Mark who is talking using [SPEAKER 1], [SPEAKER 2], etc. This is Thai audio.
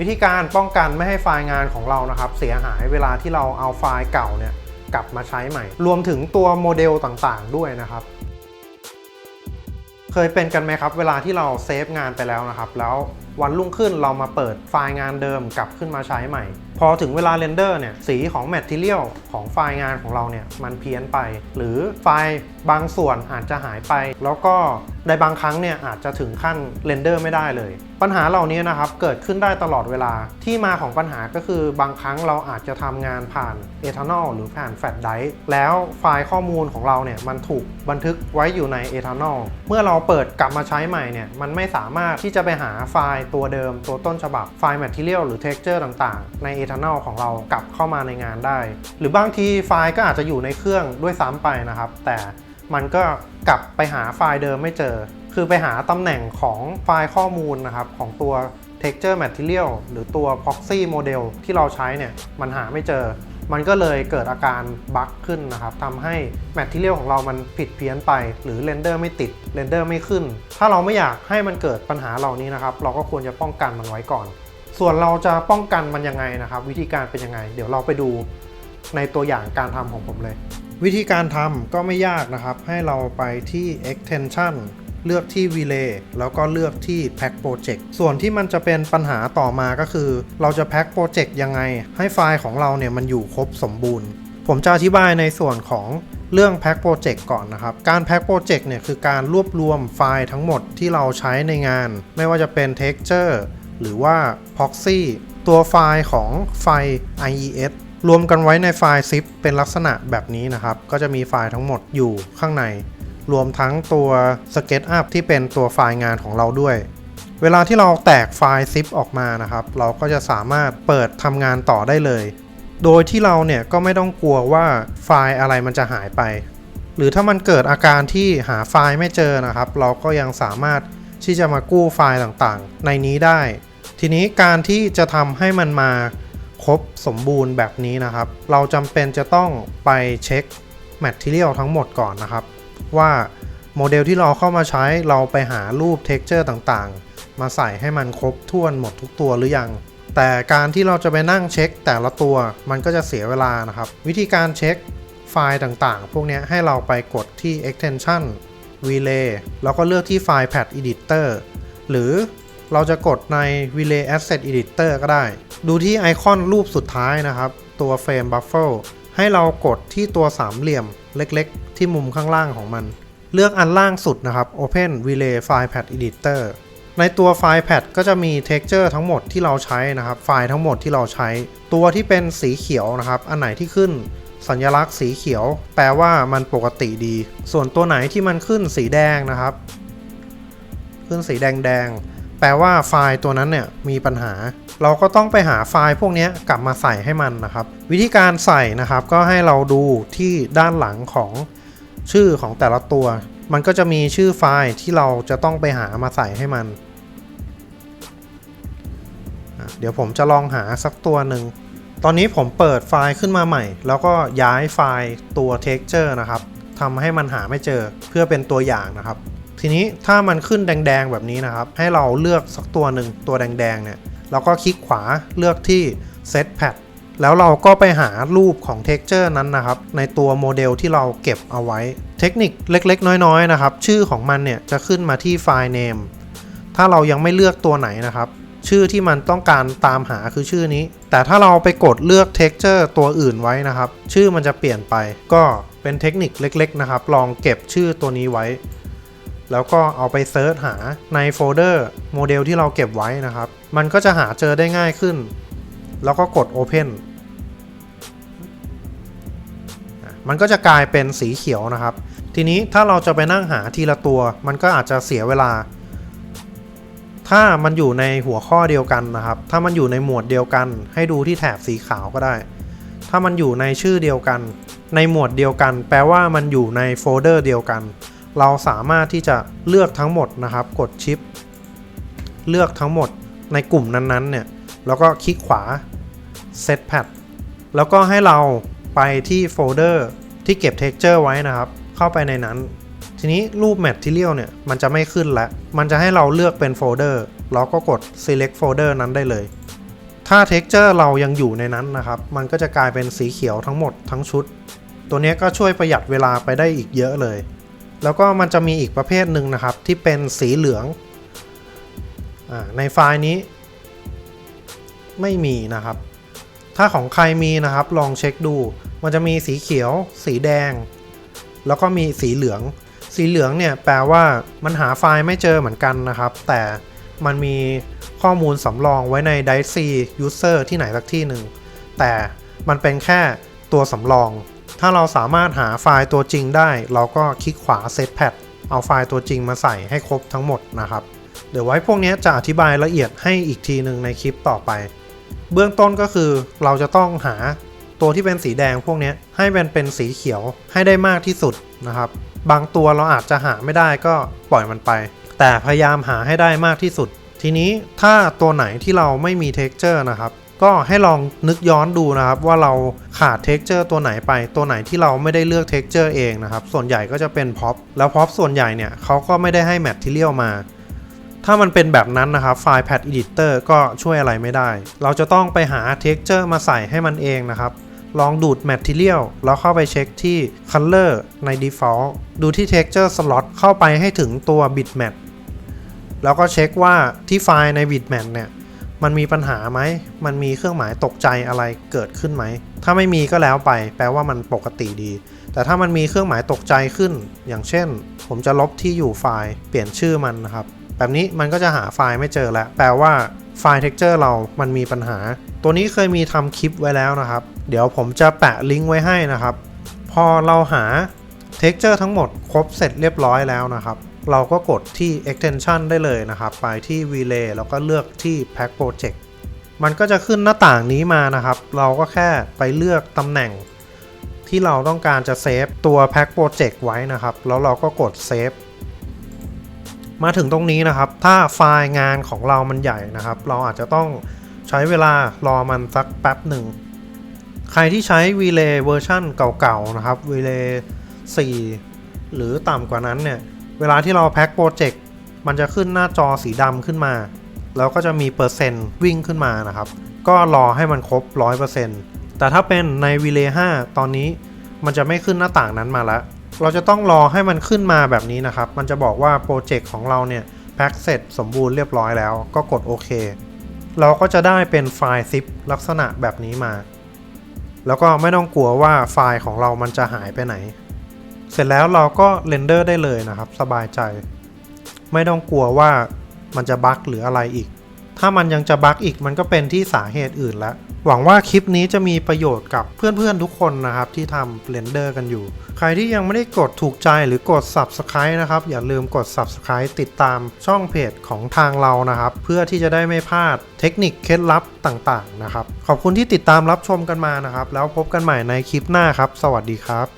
[SPEAKER 1] วิธีการป้องกันไม่ให้ไฟล์งานของเรานะครับ เสียหายเวลาที่เราเอาไฟล์เก่าเนี่ยกลับมาใช้ใหม่ รวมถึงตัวโมเดลต่างๆ ด้วยนะครับ เคยเป็นกันไหมครับ เวลาที่เราเซฟงานไปแล้วนะครับ แล้ววันรุ่งขึ้นเรามาเปิดไฟล์งานเดิมกลับขึ้นมาใช้ใหม่ พอถึงเวลาเรนเดอร์เนี่ยสีของแมทเทียลของไฟล์งานของเราเนี่ยมันเพี้ยนไป หรือไฟล์บางส่วนอาจจะหายไป แล้วก็ในบางครั้งเนี่ยอาจจะถึงขั้นเรนเดอร์ไม่ได้เลย ปัญหาเหล่านี้นะครับเกิดขึ้นได้ตลอดเวลาที่มาของปัญหาก็คือบางครั้งเราอาจจะทำงานผ่าน e t h a n a l หรือผ่านแฟลชไดร์แล้วไฟล์ข้อมูลของเราเนี่ยมันถูกบันทึกไว้อยู่ใน e t h a n a l เมื่อเราเปิดกลับมาใช้ใหม่เนี่ยมันไม่สามารถที่จะไปหาไฟล์ตัวเดิม ตัวต้นฉบับไฟล์ Material หรือ Texture ต่าง ๆ ใน e t h a n a l ของเรากลับเข้ามาในงานได้ หรือบางทีไฟล์ก็อาจจะอยู่ในเครื่องด้วยซ้ำไปนะครับ แต่มันก็กลับไปหาไฟล์เดิมไม่เจอ คือไปหาตำแหน่งของไฟล์ข้อมูลนะครับ ของตัว texture material หรือตัว proxy model ที่เราใช้เนี่ย มันหาไม่เจอ มันก็เลยเกิดอาการบั๊กขึ้นนะครับทำให้ material ของเรามันผิดเพี้ยนไป หรือเรนเดอร์ไม่ติดเรนเดอร์ไม่ขึ้น ถ้าเราไม่อยากให้มันเกิดปัญหาเหล่านี้นะครับ เราก็ควรจะป้องกันมันไว้ก่อน ส่วนเราจะป้องกันมันยังไงนะครับ วิธีการเป็นยังไง เดี๋ยวเราไปดูในตัวอย่างการทำของผมเลย วิธีการทำก็ไม่ยากนะครับ ให้เราไปที่ extension เลือกที่ relay แล้วก็เลือกที่ pack project ส่วนที่มันจะเป็นปัญหาต่อมาก็คือ เราจะ pack project ยังไง ให้ไฟล์ของเราเนี่ยมันอยู่ครบสมบูรณ์ ผมจะอธิบายในส่วนของเรื่อง pack project ก่อนนะครับ การ pack project เนี่ยคือการรวบรวมไฟล์ทั้งหมดที่เราใช้ในงาน ไม่ว่าจะเป็น texture หรือว่า proxy ตัวไฟล์ของไฟล์ IES รวมกันไว้ในไฟล์ zip เป็นลักษณะแบบนี้นะครับ ก็จะมีไฟล์ทั้งหมดอยู่ข้างใน รวมทั้งตัว SketchUp ที่เป็นตัวไฟล์งานของเราด้วย เวลาที่เราแตกไฟล์ zip ออกมานะครับ เราก็จะสามารถเปิดทำงานต่อได้เลย โดยที่เราเนี่ยก็ไม่ต้องกลัวว่าไฟล์อะไรมันจะหายไป หรือถ้ามันเกิดอาการที่หาไฟล์ไม่เจอนะครับ เราก็ยังสามารถที่จะมากู้ไฟล์ต่างๆ ในนี้ได้ ทีนี้การที่จะทำให้มันมาครบสมบูรณ์แบบนี้นะครับ เราจำเป็นจะต้องไปเช็ค Material ทั้งหมดก่อนนะครับ ว่าโมเดลที่เราเข้ามาใช้เราไปหารูป Texture ต่างๆ มาใส่ให้มันครบถ้วนหมดทุกตัวหรือยัง แต่การที่เราจะไปนั่งเช็คแต่ละตัวมันก็จะเสียเวลานะครับ วิธีการเช็คไฟล์ต่างๆ พวกนี้ให้เราไปกดที่ extension relay แล้วก็เลือกที่ไฟล์ pad editor หรือ เราจะกดใน relay asset editor ก็ได้ ดูที่ไอคอนรูปสุดท้ายนะครับ ตัว frame buffer ให้เรากดที่ตัวสามเหลี่ยมเล็กๆ ที่มุมข้างล่างของมัน เลือกอันล่างสุดนะครับ Open Relay File Pad Editor ในตัวไฟล์ Pad ก็จะมี texture ทั้งหมดที่เราใช้นะครับ ไฟล์ทั้งหมดที่เราใช้ ตัวที่เป็นสีเขียวนะครับ อันไหนที่ขึ้นสัญลักษณ์สีเขียว แปลว่ามันปกติดี ส่วนตัวไหนที่มันขึ้นสีแดงนะครับ ขึ้นสีแดงแดง แปลว่าไฟล์ตัวนั้นเนี่ยมีปัญหา เราก็ต้องไปหาไฟล์พวกนี้กลับมาใส่ให้มันนะครับ วิธีการใส่นะครับก็ให้เราดูที่ด้านหลังของชื่อของแต่ละตัว มันก็จะมีชื่อไฟล์ที่เราจะต้องไปหามาใส่ให้มัน เดี๋ยวผมจะลองหาสักตัวหนึ่ง ตอนนี้ผมเปิดไฟล์ขึ้นมาใหม่ แล้วก็ย้ายไฟล์ตัว texture นะครับทำให้มันหาไม่เจอเพื่อเป็นตัวอย่างนะครับ ทีนี้ถ้ามันขึ้นแดงๆแบบนี้นะครับ ให้เราเลือกสักตัวหนึ่งตัวแดงๆเนี่ยแล้วก็คลิกขวาเลือกที่ set pad แล้วเราก็ไปหารูปของ texture นั้นนะครับ ในตัวโมเดลที่เราเก็บเอาไว้ เทคนิคเล็กๆ น้อยๆนะครับ ชื่อของมันเนี่ยจะขึ้นมาที่ไฟล์ name ถ้าเรายังไม่เลือกตัวไหนนะครับ ชื่อที่มันต้องการตามหาคือชื่อนี้ แต่ถ้าเราไปกดเลือก texture ตัวอื่นไว้นะครับ ชื่อมันจะเปลี่ยนไป ก็เป็นเทคนิคเล็ก ๆ นะครับ ลองเก็บชื่อตัวนี้ไว้ แล้วก็เอาไปเซิร์ชหาในโฟลเดอร์โมเดลที่เราเก็บไว้นะครับ มันก็จะหาเจอได้ง่ายขึ้น แล้วก็กด Open มันก็จะกลายเป็นสีเขียวนะครับ ทีนี้ถ้าเราจะไปนั่งหาทีละตัว มันก็อาจจะเสียเวลา ถ้ามันอยู่ในหัวข้อเดียวกันนะครับ ถ้ามันอยู่ในหมวดเดียวกัน ให้ดูที่แถบสีขาวก็ได้ ถ้ามันอยู่ในชื่อเดียวกัน ในหมวดเดียวกัน แปลว่ามันอยู่ในโฟลเดอร์เดียวกัน เราสามารถที่จะเลือกทั้งหมดนะครับ กดชิป เลือกทั้งหมดในกลุ่มนั้นๆเนี่ย แล้วก็คลิกขวา Set Pad แล้วก็ให้เราไปที่โฟลเดอร์ที่เก็บ Texture ไว้นะครับ เข้าไปในนั้น ทีนี้รูป Material เนี่ย มันจะไม่ขึ้นแล้ว มันจะให้เราเลือกเป็นโฟลเดอร์เราก็กด Select Folder นั้นได้เลย ถ้า texture เรายังอยู่ในนั้นนะครับ มันก็จะกลายเป็นสีเขียวทั้งหมดทั้งชุด ตัวนี้ก็ช่วยประหยัดเวลาไปได้อีกเยอะเลย แล้วก็มันจะมีอีกประเภทหนึ่งนะครับที่เป็นสีเหลืองอในไฟล์นี้ ไม่มีนะครับ ถ้าของใครมีนะครับลองเช็คดู มันจะมีสีเขียว สีแดง แล้วก็มีสีเหลือง สีเหลืองเนี่ยแปลว่ามันหาไฟล์ไม่เจอเหมือนกันนะครับ แต่มันมีข้อมูลสำรองไว้ใน d i c e User ที่ไหนสักที่หนึ่งแต่มันเป็นแค่ตัวสำรอง ถ้าเราสามารถหาไฟล์ตัวจริงได้ เราก็คลิกขวา Set Pad เอาไฟล์ตัวจริงมาใส่ให้ครบทั้งหมดนะครับ เดี๋ยวไว้พวกนี้จะอธิบายละเอียดให้อีกทีหนึ่งในคลิปต่อไป เบื้องต้นก็คือเราจะต้องหาตัวที่เป็นสีแดงพวกนี้ให้เป็นเป็นสีเขียวให้ได้มากที่สุดนะครับ บางตัวเราอาจจะหาไม่ได้ก็ปล่อยมันไป แต่พยายามหาให้ได้มากที่สุด ทีนี้ถ้าตัวไหนที่เราไม่มี texture นะครับ ก็ให้ลองนึกย้อนดูนะครับว่าเราขาด texture ตัวไหนไปตัวไหนที่เราไม่ได้เลือก texture เองนะครับ ส่วนใหญ่ก็จะเป็น pop แล้ว pop ส่วนใหญ่เนี่ยเขาก็ไม่ได้ให้ material มา ถ้ามันเป็นแบบนั้นนะครับไฟล์ Pad Editor ก็ช่วยอะไรไม่ได้ เราจะต้องไปหา texture มาใส่ให้มันเองนะครับ ลองดูด Material แล้วเข้าไปเช็คที่ Color ใน Default ดูที่ Texture Slot เข้าไปให้ถึงตัว Bitmap แล้วก็เช็คว่าที่ไฟล์ใน Bitmap เนี่ย มันมีปัญหาไหม มันมีเครื่องหมายตกใจอะไรเกิดขึ้นไหม ถ้าไม่มีก็แล้วไป แปลว่ามันปกติดี แต่ถ้ามันมีเครื่องหมายตกใจขึ้น อย่างเช่น ผมจะลบที่อยู่ไฟล์ เปลี่ยนชื่อมันนะครับ แบบนี้มันก็จะหาไฟล์ไม่เจอแล้ว แปลว่าไฟล์ texture เรามันมีปัญหา ตัวนี้เคยมีทำคลิปไว้แล้วนะครับ เดี๋ยวผมจะแปะลิงก์ไว้ให้นะครับ พอเราหา texture ทั้งหมดครบเสร็จเรียบร้อยแล้วนะครับ เราก็กดที่ extension ได้เลยนะครับ ไปที่ relay แล้วก็เลือกที่ pack project มันก็จะขึ้นหน้าต่างนี้มานะครับ เราก็แค่ไปเลือกตำแหน่ง ที่เราต้องการจะเซฟตัว pack project ไว้นะครับ แล้วเราก็กด save มาถึงตรงนี้นะครับ ถ้าไฟล์งานของเรามันใหญ่นะครับ เราอาจจะต้องใช้เวลารอมันสักแป๊บหนึ่ง ใครที่ใช้ Relay เวอร์ชันเก่าๆนะครับ Relay 4 หรือต่ำกว่านั้นเนี่ย เวลาที่เราแพ็คโปรเจกต์มันจะขึ้นหน้าจอสีดำขึ้นมา แล้วก็จะมีเปอร์เซ็นต์วิ่งขึ้นมานะครับ ก็รอให้มันครบ 100%แต่ถ้าเป็นใน Relay 5ตอนนี้มันจะไม่ขึ้นหน้าต่างนั้นมาแล้วเราจะต้องรอให้มันขึ้นมาแบบนี้นะครับ มันจะบอกว่าโปรเจกต์ของเราเนี่ยแพ็คเสร็จสมบูรณ์เรียบร้อยแล้ว ก็กดโอเคเราก็จะได้เป็นไฟล์ zip ลักษณะแบบนี้มา แล้วก็ไม่ต้องกลัวว่าไฟล์ของเรามันจะหายไปไหน เสร็จแล้วเราก็เรนเดอร์ได้เลยนะครับ สบายใจ ไม่ต้องกลัวว่ามันจะบั๊กหรืออะไรอีก ถ้ามันยังจะบั๊กอีกมันก็เป็นที่สาเหตุอื่นแล้วหวังว่าคลิปนี้จะมีประโยชน์กับเพื่อนๆทุกคนนะครับ ที่ทำเรนเดอร์กันอยู่ ใครที่ยังไม่ได้กดถูกใจหรือกด Subscribe นะครับ อย่าลืมกด Subscribe ติดตามช่องเพจของทางเรานะครับ เพื่อที่จะได้ไม่พลาดเทคนิคเคล็ดลับต่างๆนะครับ ขอบคุณที่ติดตามรับชมกันมานะครับ แล้วพบกันใหม่ในคลิปหน้าครับ สวัสดีครับ